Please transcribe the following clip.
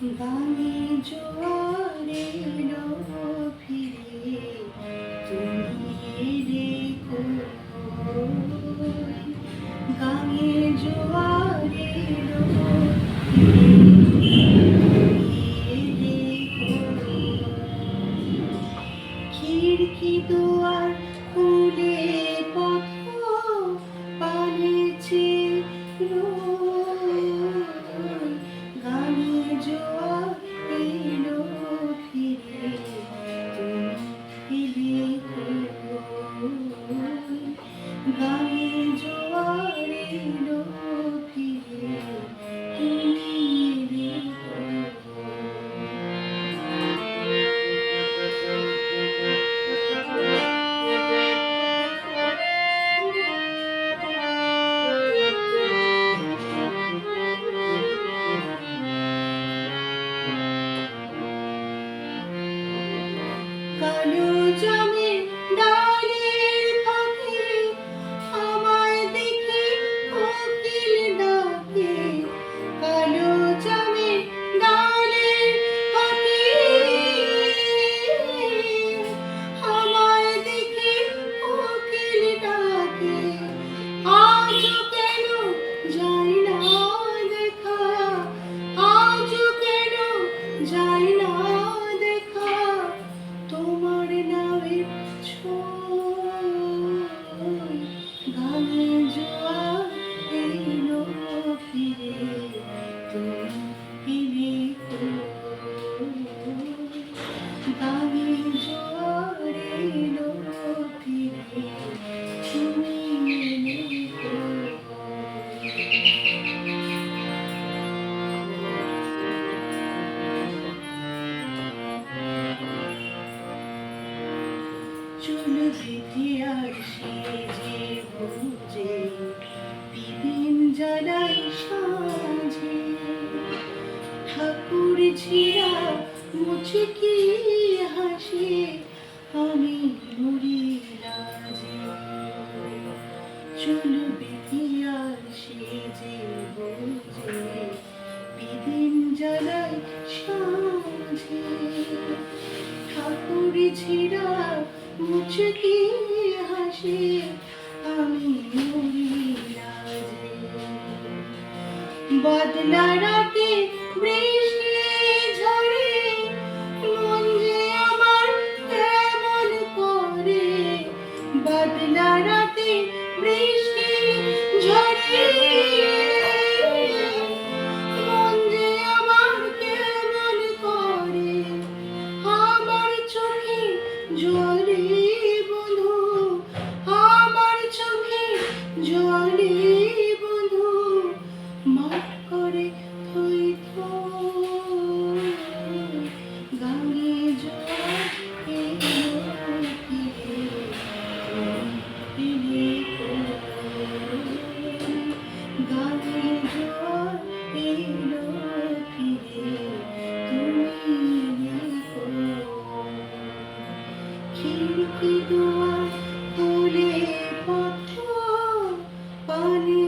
বাণী জোয়ারে ফিরে তুমি দেখো গানে জোয়ারে Love. you. চুল বেঁধে আসি যে বুঝে বিদিন জ্বালাই সাজে। ঠাকুর ঝিরা মুছে কি হাসে, আমি মরি রাজে। চুল বেঁধে সে যে বুঝে বিদিন জ্বালাই সাজে। ঠাকুর ঝিরা মুচকি হাসি আমি বদলা রাতে বৃষ্টি ফুলে পথ পানি